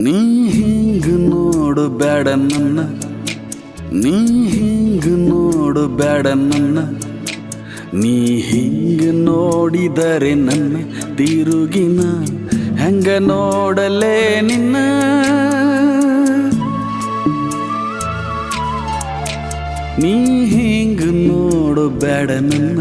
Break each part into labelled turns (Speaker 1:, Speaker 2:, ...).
Speaker 1: ನೀ ಹಿಂಗ ನೋಡು ಬೇಡ ನನ್ನ. ನೀ ಹಿಂಗ ನೋಡು ಬೇಡ ನನ್ನ. ನೀ ಹಿಂಗ ನೋಡಿದರೆ ನನ್ನ ತಿರುಗಿನ ಹೆಂಗ ನೋಡಲೇ ನಿನ್ನ. ನೀ ಹಿಂಗ ನೋಡು ಬ್ಯಾಡ ನನ್ನ.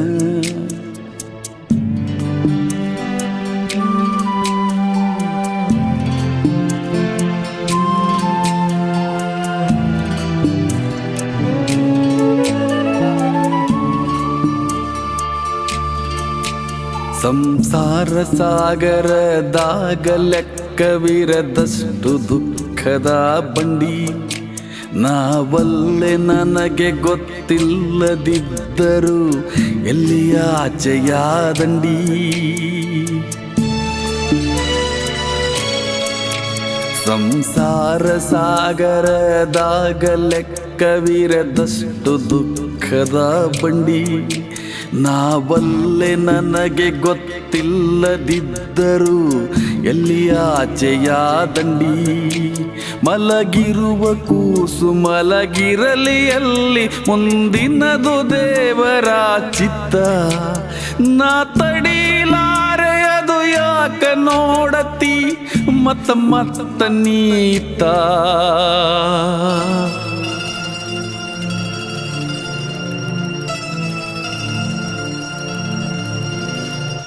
Speaker 1: ಸಂಸಾರ ಸಾಗರದಾಗ ಲೆಕ್ಕವಿರದಷ್ಟು ದುಃಖದ ಬಂಡಿ. ನಾವಲ್ಲೆ ನನಗೆ ಗೊತ್ತಿಲ್ಲದಿದ್ದರು ಎಲ್ಲಿಯ ಆಚೆಯ ದಂಡಿ ಸಂಸಾರ ಸಾಗರದಾಗ ಲೆಕ್ಕವಿರದಷ್ಟು ದುಃಖದ ಬಂಡಿ. ನಾವಲ್ಲೆ ನನಗೆ ಗೊತ್ತಿಲ್ಲದಿದ್ದರೂ ಎಲ್ಲಿ ಆಚೆಯ ದಂಡಿ. ಮಲಗಿರುವ ಕೂಸು ಮಲಗಿರಲಿ ಅಲ್ಲಿ ಮುಂದಿನದು ದೇವರ ಚಿತ್ತ. ನಾ ತಡೀಲಾರೆ ಅದು ಯಾಕ ನೋಡತಿ ಮತ್ತ ಮತ್ತ ನೀತ.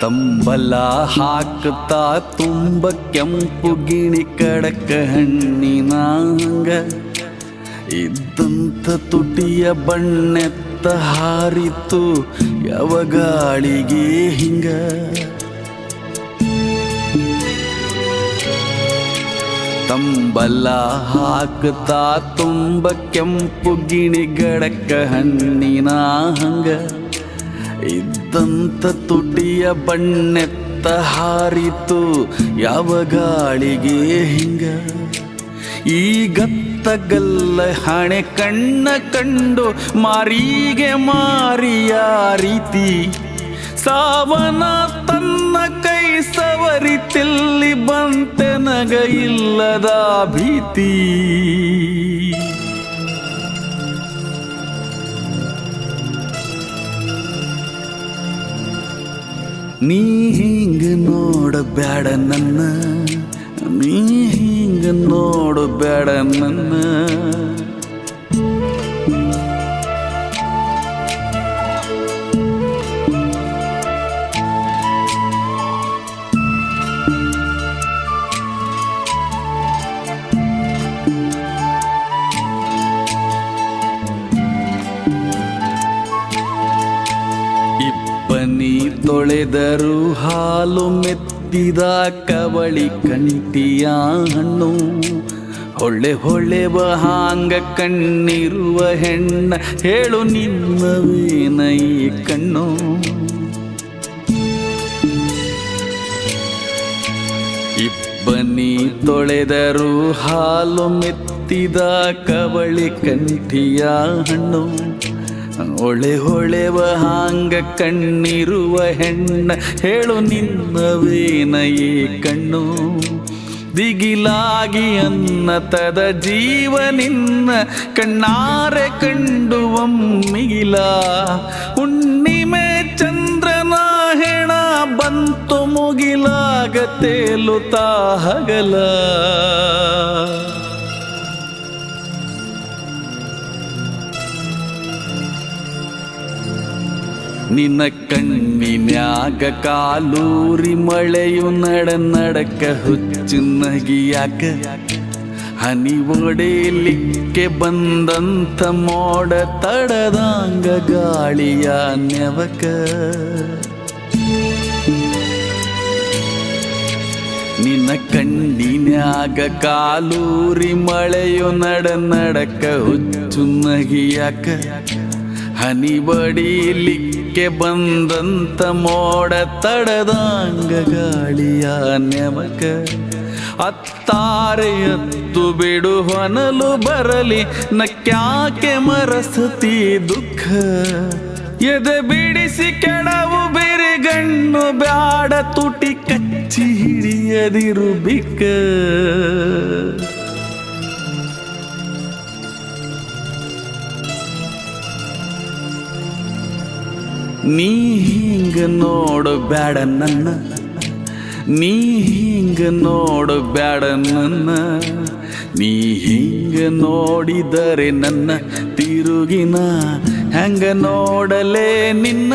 Speaker 1: ತಂಬಲ ಹಾಕ್ತಾ ತುಂಬ ಕೆಂಪು ಗಿಣಿ ಕಡಕ ಹಣ್ಣಿನ ಹಂಗ. ಇದ್ದಂತ ತುಟಿಯ ಬಣ್ಣೆತ್ತ ಹಾರಿತು ಯಾವ ಗಾಳಿಗೆ ಹಿಂಗ. ತಂಬಲ ಹಾಕ್ತಾ ತುಂಬ ಕೆಂಪು ಗಿಣಿ ಗಡಕ ಹಣ್ಣಿನ ಹಂಗ. ಇದ್ದಂತ ತುಟಿಯ ಬಣ್ಣೆತ್ತ ಹಾರಿತು, ಯಾವ ಗಾಳಿಗೆ ಹಿಂಗ? ಈ ಗತ್ತಗಲ್ಲ ಹಣೆ ಕಣ್ಣ ಕಂಡು ಮಾರಿಗೆ ಮಾರಿಯ ರೀತಿ. ಸಾವನ ತನ್ನ ಕೈ ಸವರಿ ತಿಲ್ಲಿ ಬಂತೆ ನಗ ಇಲ್ಲದ ಭೀತಿ. ನೀ ಹಿಂಗ ಬ್ಯಾಡ ನನ್ನ ನೀ ಹಿಂಗ ಬ್ಯಾಡ ನನ್ನ. ತೊಳೆದರು ಹಾಲು ಮೆತ್ತಿದ ಕವಳಿ ಕಂಟಿಯ ಹಣ್ಣು. ಹೊಳೆ ಹೊಳೆವ ಹಾಂಗ ಕಣ್ಣಿರುವ ಹೆಣ್ಣ, ಹೇಳು ನಿನ್ನವೇನೈ ಕಣ್ಣು. ಇಬ್ಬನಿ ತೊಳೆದರು ಹಾಲು ಮೆತ್ತಿದ ಕವಳಿ ಕಂಠಿಯ ಹಣ್ಣು. ಒಳೆ ಹೊಳೆವ ಹಾಂಗ ಕಣ್ಣಿರುವ ಹೆಣ್ಣ ಹೇಳು ನಿನ್ನವೇನಯೇ ಕಣ್ಣು? ದಿಗಿಲಾಗಿ ಅನ್ನತದ ಜೀವ ನಿನ್ನ ಕಣ್ಣಾರೆ ಕಂಡು ಒಮ್ಮಿಗಿಲ. ಹುಣ್ಣಿಮೆ ಚಂದ್ರನ ಹೆಣ ಬಂತು ಮುಗಿಲಾಗ ತೇಲುತ್ತಾ ಹಗಲ. ನಿನ್ನ ಕಣ್ಣಿನ್ಯಾಗ ಕಾಲೂರಿ ಮಳೆಯು ನಡ ನಡಕ ಹುಚ್ಚು ನಗಿಯಾಕ. ಹನಿ ಒಡೆಯಲಿಕ್ಕೆ ಬಂದಂತ ಮೋಡ ತಡದಾಂಗ ಗಾಳಿಯ ನೆವಕ. ನಿನ್ನ ಕಣ್ಣಿನ್ಯಾಗ ಕಾಲೂರಿ ಮಳೆಯು ನಡ ನಡಕ ಹುಚ್ಚು ನಗಿಯಾಕ. ಹನಿ ಬಂದಂತ ಮೋಡ ತಡದಾಂಗ ಗಾಳಿಯ ನೆಮಕ. ಅತ್ತಾರೆ ಎತ್ತು ಬಿಡು ಹೊನಲು ಬರಲಿ, ನಕ್ಯಾಕೆ ಮರಸತಿ ದುಃಖ. ಎದೆ ಬಿಡಿಸಿ ಕೆಡವು ಬಿರಿಗಣ್ಣು ಬ್ಯಾಡ ತುಟಿ ಕಚ್ಚಿ ಹಿಡಿಯದಿರು ಬಿಕ್ಕ. ನೀ ಹಿಂಗ ನೋಡು ಬ್ಯಾಡ ನನ್ನ. ನೀ ಹಿಂಗ ನೋಡು ಬ್ಯಾಡ ನನ್ನ. ನೀ ಹಿಂಗ ನೋಡಿದರೆ ನನ್ನ ತಿರುಗಿನ. ಹೆಂಗ ನೋಡಲೇ ನಿನ್ನ.